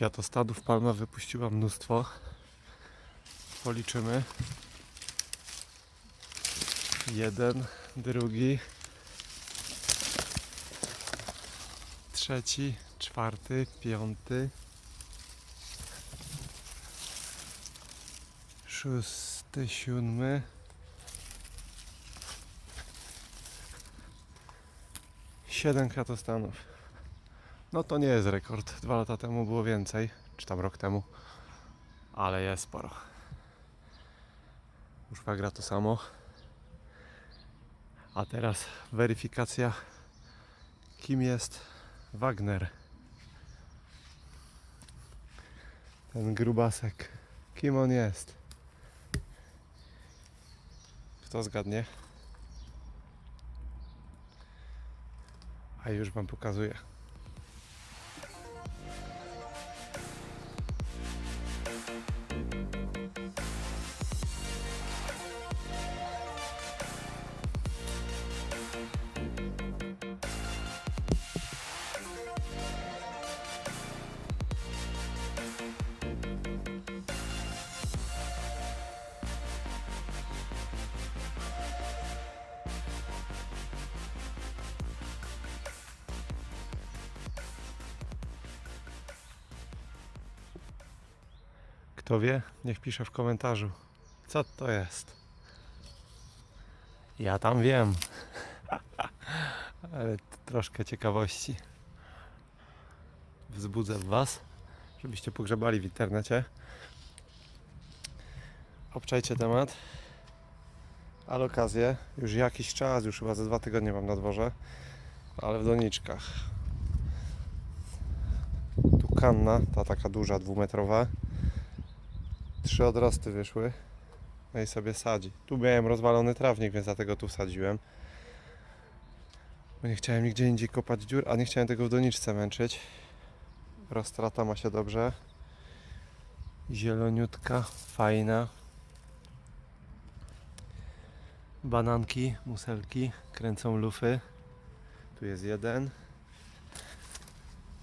kwiatostanów palma wypuściła mnóstwo. Policzymy. Jeden, drugi, trzeci, czwarty, piąty, szósty, siódmy. Siedem kwiatostanów. No to nie jest rekord. Dwa lata temu było więcej, czy tam rok temu, ale jest sporo. Już gra to samo. A teraz weryfikacja, kim jest Wagner. Ten grubasek. Kim on jest? Kto zgadnie? A już Wam pokazuję. Kto wie, niech pisze w komentarzu, co to jest. Ja tam wiem. Ale troszkę ciekawości wzbudzę w Was, żebyście pogrzebali w internecie. Obczajcie temat. Ale okazję, już jakiś czas, już chyba ze dwa tygodnie mam na dworze, ale w doniczkach. Tu kanna, ta taka duża, dwumetrowa. Trzy odrosty wyszły. No i sobie sadzi. Tu miałem rozwalony trawnik, więc dlatego tu wsadziłem. Bo nie chciałem nigdzie indziej kopać dziur, a nie chciałem tego w doniczce męczyć. Roztrata ma się dobrze. Zieloniutka, fajna. Bananki, muselki, kręcą lufy. Tu jest jeden.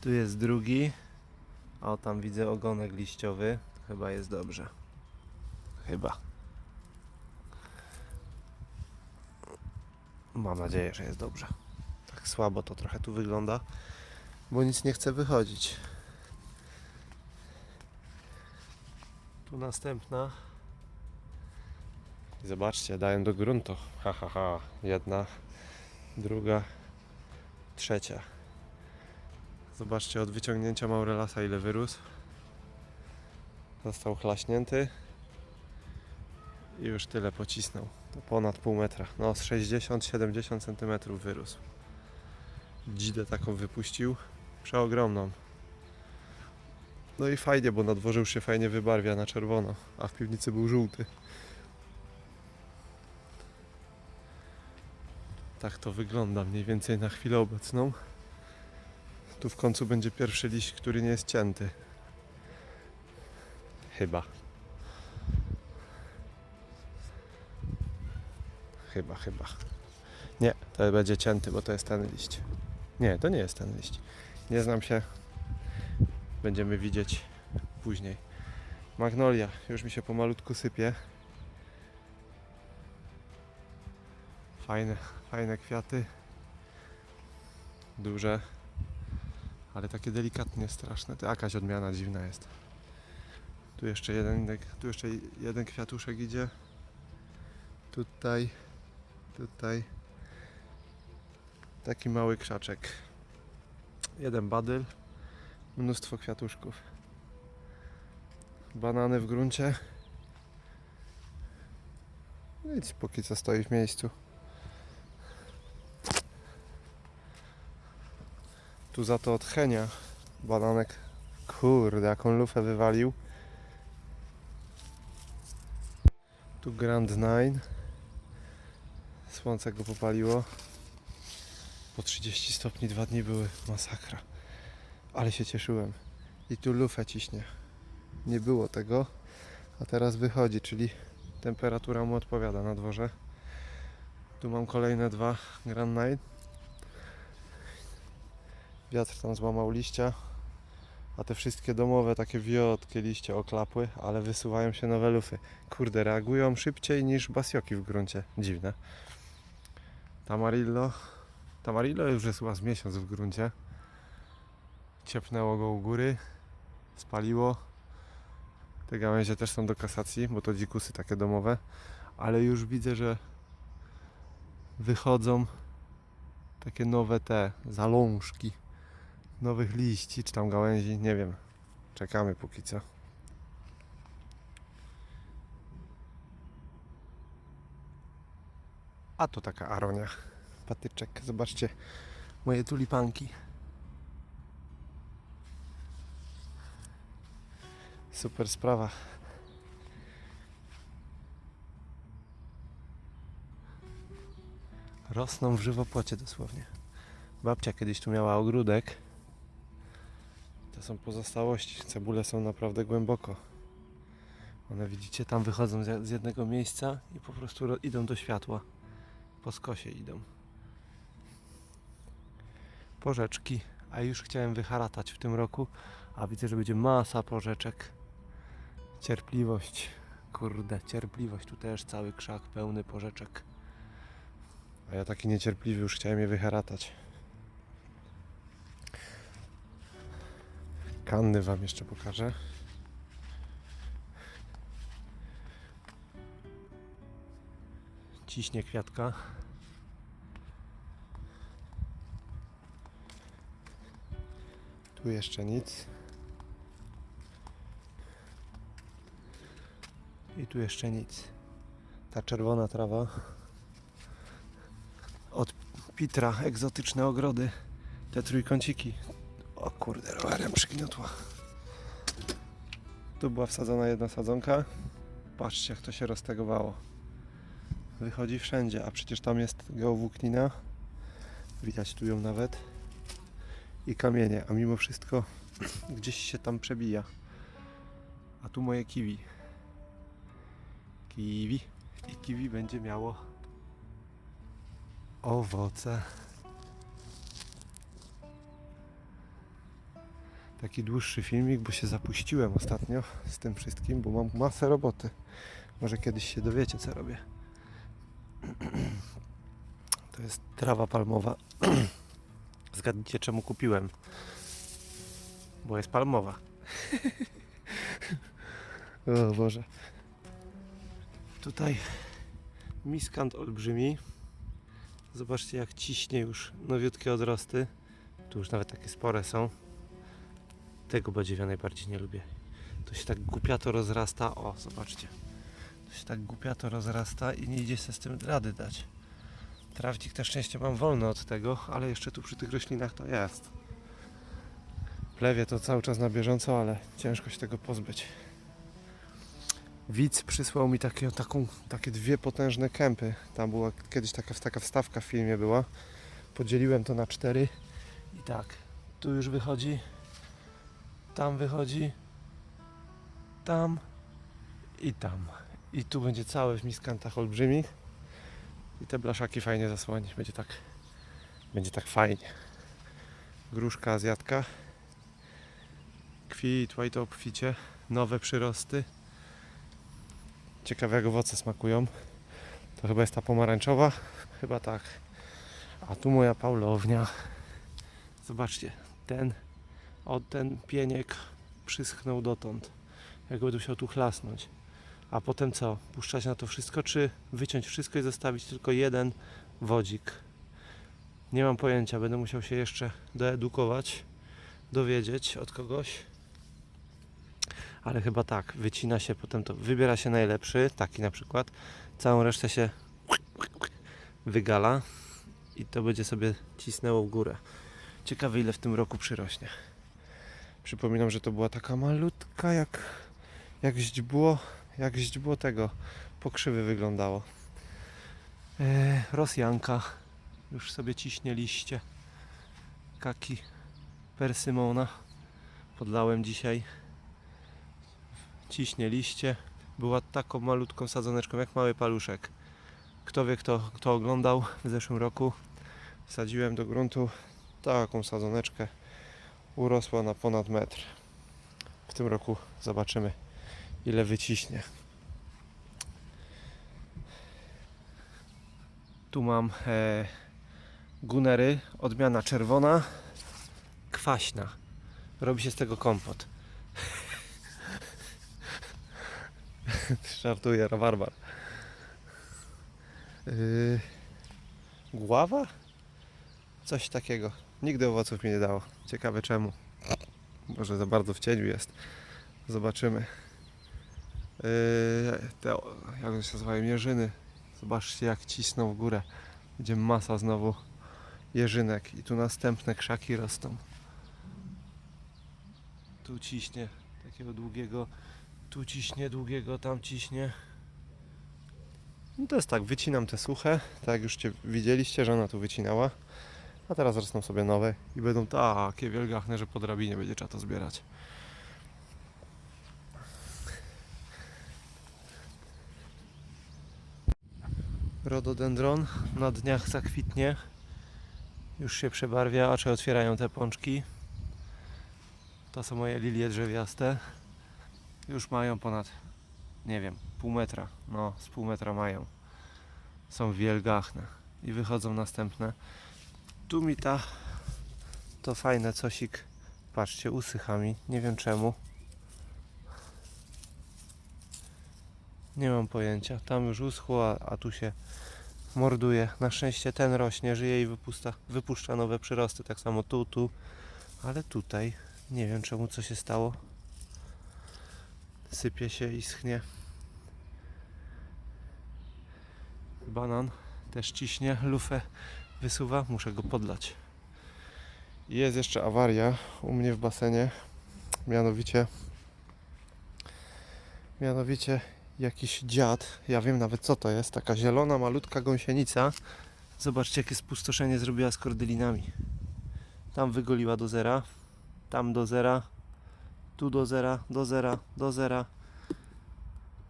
Tu jest drugi. O, tam widzę ogonek liściowy. Chyba jest dobrze. Chyba. Mam nadzieję, że jest dobrze. Tak słabo to trochę tu wygląda, bo nic nie chce wychodzić. Tu następna. Zobaczcie, daję do gruntu. Ha, ha, ha. Jedna, druga, trzecia. Zobaczcie od wyciągnięcia Maurelasa ile wyrósł. Został chlaśnięty i już tyle pocisnął. To ponad pół metra. No z 60-70 cm wyrósł. Dzidę taką wypuścił. Przeogromną. No i fajnie, bo na dworze już się fajnie wybarwia na czerwono, a w piwnicy był żółty. Tak to wygląda mniej więcej na chwilę obecną. Tu w końcu będzie pierwszy liść, który nie jest cięty. Chyba. Chyba, chyba. Nie, to będzie cięty, bo to jest ten liść. Nie, to nie jest ten liść. Nie znam się. Będziemy widzieć później. Magnolia już mi się pomalutku sypie. Fajne, fajne kwiaty. Duże. Ale takie delikatnie straszne. Jakaś odmiana dziwna jest. Tu jeszcze jeden, tu jeszcze jeden kwiatuszek idzie. Tutaj, tutaj. Taki mały krzaczek. Jeden badyl. Mnóstwo kwiatuszków. Banany w gruncie. Nic póki co stoi w miejscu. Tu za to odchenia bananek. Kurde, jaką lufę wywalił. Tu Grand Nine. Słońce go popaliło. Po 30 stopni dwa dni były masakra. Ale się cieszyłem. I tu lufę ciśnie. Nie było tego, a teraz wychodzi, czyli temperatura mu odpowiada na dworze. Tu mam kolejne dwa Grand Nine. Wiatr tam złamał liścia, A te wszystkie domowe, takie wiotkie liście oklapły, ale wysuwają się nowe lufy. Kurde, reagują szybciej niż basioki w gruncie. Dziwne. Tamarillo. Tamarillo już jest chyba z miesiąc w gruncie. Ciepnęło go u góry. Spaliło. Te gałęzie też są do kasacji, bo to dzikusy takie domowe. Ale już widzę, że wychodzą takie nowe te zalążki nowych liści, czy tam gałęzi, nie wiem. Czekamy póki co. A to taka aronia. Patyczek. Zobaczcie moje tulipanki. Super sprawa. Rosną w żywopłocie dosłownie. Babcia kiedyś tu miała ogródek. To są pozostałości. Cebule są naprawdę głęboko. One widzicie, tam wychodzą z jednego miejsca i po prostu ro- idą do światła. Po skosie idą. Porzeczki. A już chciałem wyharatać w tym roku, a widzę, że będzie masa porzeczek. Cierpliwość. Kurde, cierpliwość. Tu też cały krzak pełny porzeczek. A ja taki niecierpliwy już chciałem je wyharatać. Kanny wam jeszcze pokażę. Ciśnie kwiatka. Tu jeszcze nic. I tu jeszcze nic. Ta czerwona trawa od Pitra, egzotyczne ogrody. Te trójkąciki. O kurde, rowerem przygniotła. Tu była wsadzona jedna sadzonka. Patrzcie, jak to się roztegowało. Wychodzi wszędzie, a przecież tam jest geowłóknina. Widać tu ją nawet. I kamienie, a mimo wszystko gdzieś się tam przebija. A tu moje kiwi. Kiwi. I kiwi będzie miało owoce. Taki dłuższy filmik, bo się zapuściłem ostatnio z tym wszystkim, bo mam masę roboty. Może kiedyś się dowiecie, co robię. To jest trawa palmowa. Zgadnijcie, czemu kupiłem. Bo jest palmowa. o Boże. Tutaj miskant olbrzymi. Zobaczcie jak ciśnie już nowiutkie odrosty. Tu już nawet takie spore są. Tego badziewia najbardziej nie lubię. To się tak głupiato rozrasta. O, zobaczcie. To się tak głupiato rozrasta i nie idzie się z tym rady dać. Trawnik na szczęście mam wolny od tego, ale jeszcze tu przy tych roślinach to jest. Plewie to cały czas na bieżąco, ale ciężko się tego pozbyć. Widz przysłał mi takie, taką, takie dwie potężne kępy. Tam była kiedyś taka, taka wstawka w filmie była. Podzieliłem to na cztery i tak, tu już wychodzi, tam wychodzi, tam i tam. I tu będzie całe w miskantach olbrzymich. I te blaszaki fajnie zasłonić. Będzie tak, będzie tak fajnie. Gruszka azjatka. Kwitła obficie. Nowe przyrosty. Ciekawe jak owoce smakują. To chyba jest ta pomarańczowa. Chyba tak. A tu moja paulownia. Zobaczcie, ten, o ten pieniek przyschnął dotąd. Jak będę musiał tu chlasnąć. A potem co? Puszczać na to wszystko, czy wyciąć wszystko i zostawić tylko jeden wodzik? Nie mam pojęcia, będę musiał się jeszcze doedukować, dowiedzieć od kogoś. Ale chyba tak, wycina się potem to, wybiera się najlepszy, taki na przykład, całą resztę się wygala i to będzie sobie cisnęło w górę. Ciekawe ile w tym roku przyrośnie. Przypominam, że to była taka malutka jak, jak źdźbło, jak źdźbło tego pokrzywy wyglądało. E, Rosjanka już sobie ciśnie liście. Kaki persymona podlałem dzisiaj. Ciśnie liście. Była taką malutką sadzoneczką jak mały paluszek. Kto wie, kto, kto oglądał w zeszłym roku, wsadziłem do gruntu taką sadzoneczkę. Urosła na ponad metr. w tym roku zobaczymy ile wyciśnie. Tu mam e, gunery, odmiana czerwona, kwaśna. Robi się z tego kompot. Żartuję, rabarbar. Yy, gława? Coś takiego. Nigdy owoców mi nie dało. Ciekawe czemu. Może za bardzo w cieniu jest. Zobaczymy. Yy, te, jak one się nazywają? Jeżyny. Zobaczcie jak cisną w górę. Będzie masa znowu jeżynek. I tu następne krzaki rosną. Tu ciśnie takiego długiego. Tu ciśnie długiego, tam ciśnie. No to jest tak, wycinam te suche, tak jak już widzieliście, że ona tu wycinała. A teraz rosną sobie nowe i będą takie wielgachne, że po drabinie będzie trzeba to zbierać. Rododendron na dniach zakwitnie. Już się przebarwia, a otwierają te pączki. To są moje lilie drzewiaste. Już mają ponad, nie wiem, pół metra. No, z pół metra mają. Są wielgachne. I wychodzą następne. Tu mi ta, to fajne cosik, patrzcie, usycha mi. Nie wiem czemu. Nie mam pojęcia. Tam już uschło, a, a tu się morduje. Na szczęście ten rośnie, żyje i wypusta, wypuszcza nowe przyrosty. Tak samo tu, tu. Ale tutaj nie wiem czemu co się stało. Sypie się i schnie. Banan też ciśnie, lufę wysuwa, muszę go podlać. Jest jeszcze awaria u mnie w basenie. Mianowicie mianowicie jakiś dziad, ja wiem nawet co to jest, taka zielona, malutka gąsienica. Zobaczcie jakie spustoszenie zrobiła z kordylinami. Tam wygoliła do zera, tam do zera, tu do zera, do zera, do zera.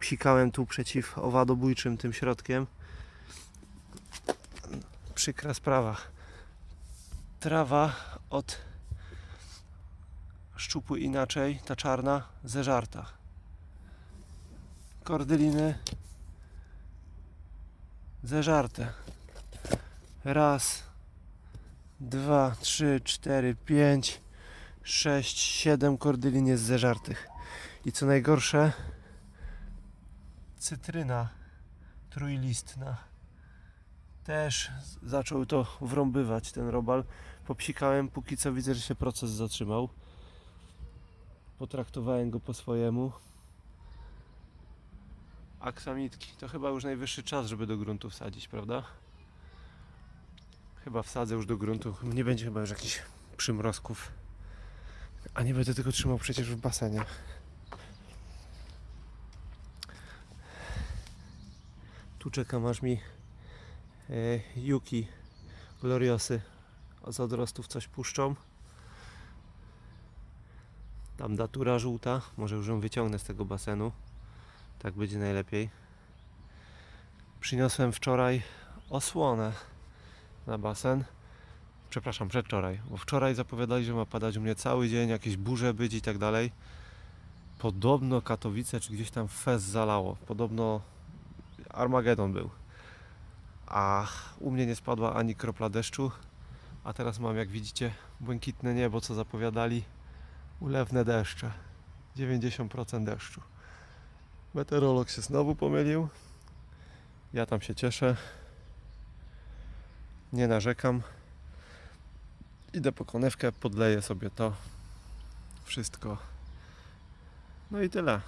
Psikałem tu przeciw owadobójczym tym środkiem. Przykra sprawa. Trawa od szczupu inaczej, ta czarna, zeżarta. Kordyliny zeżarte. Raz, dwa, trzy, cztery, pięć, sześć, siedem kordylin jest zeżartych. I co najgorsze, cytryna trójlistna też zaczął to wrąbywać ten robal. Popsikałem, póki co widzę, że się proces zatrzymał. Potraktowałem go po swojemu. Aksamitki. To chyba już najwyższy czas, żeby do gruntu wsadzić, prawda? Chyba wsadzę już do gruntu. Nie będzie chyba już jakichś przymrozków. A nie będę tego trzymał przecież w basenie. Tu czekam aż mi Yuki Gloriosy z odrostów coś puszczą. Tam datura żółta, może już ją wyciągnę z tego basenu. Tak będzie najlepiej. Przyniosłem wczoraj osłonę na basen. Przepraszam, przedwczoraj, bo wczoraj zapowiadali, że ma padać u mnie cały dzień, jakieś burze być i tak dalej. Podobno Katowice czy gdzieś tam Fez zalało. Podobno Armagedon był. A u mnie nie spadła ani kropla deszczu. A teraz mam, jak widzicie, błękitne niebo, co zapowiadali. Ulewne deszcze. 90% deszczu. Meteorolog się znowu pomylił. Ja tam się cieszę. Nie narzekam. Idę po konewkę, podleję sobie to. Wszystko. No i tyle.